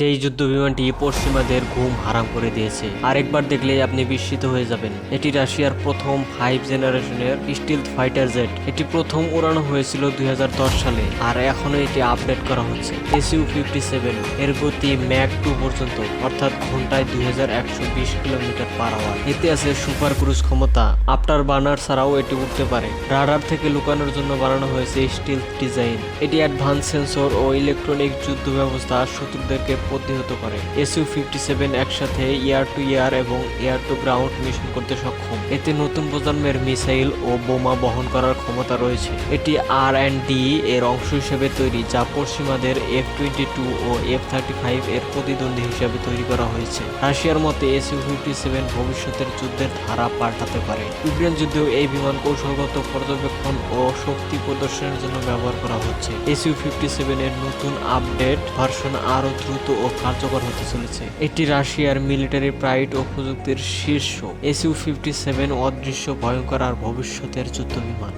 যেই যুদ্ধ বিমানটি পশ্চিমাদের ঘুম হারাম করে দিয়েছে। আরেকবার দেখলে আপনি বিস্মিত হয়ে যাবেন। এটি রাশিয়ার প্রথম ফাইভ জেনারেশনের স্টিল ফাইটার জেট এটি প্রথম উড়ানো হয়েছিল দুই হাজার দশ সালে, আর এখনও এটি আপডেট করা হচ্ছে। এসইউ ফিফটি সেভেন এর গতি ম্যাক টু পর্যন্ত, অর্থাৎ ঘন্টায় দুই হাজার একশো বিশ কিলোমিটার পার আওয়ার এতে আছে সুপার ক্রুজ ক্ষমতা। আফটার বার্নার ছাড়াও এটি উঠতে পারে। রাডার থেকে লুকানোর জন্য বানানো হয়েছে স্টিল ডিজাইন এটি অ্যাডভান্স সেন্সর ও ইলেকট্রনিক যুদ্ধ ব্যবস্থা শত্রুদেরকে প্রতিহত করে। এসইউ ফিফটি সেভেন একসাথে এয়ার টু এয়ার এবং এয়ার টু গ্রাউন্ড মিশন করতে সক্ষম। এতে নতুন প্রজন্মের মিসাইল ও বোমা বহন করার ক্ষমতা রয়েছে। এটি আর অ্যান্ড ডি এর অংশ হিসেবে তৈরি, যা পশ্চিমাদের এফ টোয়েন্টি টু ও এফ থার্টি ফাইভ এর প্রতিদ্বন্দ্বী হিসেবে তৈরি করা হয়েছে। রাশিয়ার মতে এসইউ ফিফটি সেভেন ভবিষ্যতের যুদ্ধের ধারা পাল্টাতে পারে। ইউক্রেন যুদ্ধেও এই বিমান কৌশলগত পর্যবেক্ষণ ও শক্তি প্রদর্শনের জন্য ব্যবহার করা হচ্ছে। এসইউ ফিফটি সেভেন এর নতুন আপডেট ভার্সন আরও দ্রুত ও কার্যকর হতে চলেছে। এটি রাশিয়ার মিলিটারি প্রাইড ও প্রযুক্তির শীর্ষ এসইউ ফিফটি সেভেন অদৃশ্য, ভয়ঙ্কর আর ভবিষ্যতের যুদ্ধ বিমান